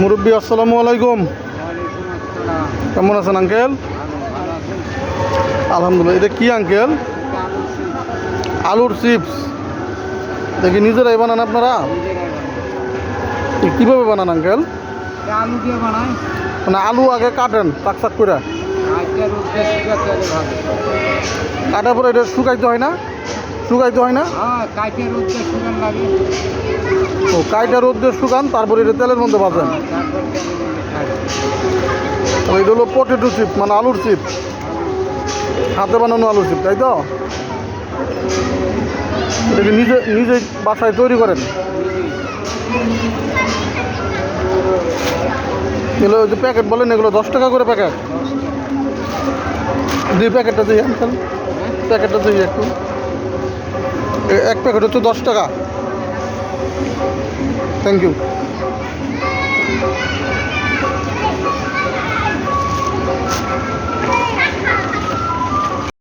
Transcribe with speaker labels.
Speaker 1: মুরব্বী, আসসালামু আলাইকুম। কেমন আছেন, আঙ্কেল? আলহামদুলিল্লাহ, এটা কি আঙ্কেল? আলুর চিপস। দেখি নিজেরাই বানান আপনারা? কীভাবে বানান, আঙ্কেল?
Speaker 2: আলু
Speaker 1: মানে আলু আগে কাটেন, চাক চাক করে। কাটার পরে এটা শুকাইতে হয় না? শুকাইতে হয় না?
Speaker 2: হ্যাঁ
Speaker 1: ও কাইটা রোদ দিয়ে শুকান তারপরে এটা তেলের মধ্যে ভাজেন। এটা হলো পটেটো চিপ মানে আলুর চিপ হাতে বানানো আলুর চিপ তাই তো? এটাকে নিজে নিজে বাসায় তৈরি করেন? এগুলো যে প্যাকেট বলেন, এগুলো দশ টাকা করে প্যাকেট। দুই প্যাকেটটা আঙ্কেল প্যাকেটটা দিই একটু। এক প্যাকেট হচ্ছে দশ টাকা। Thank you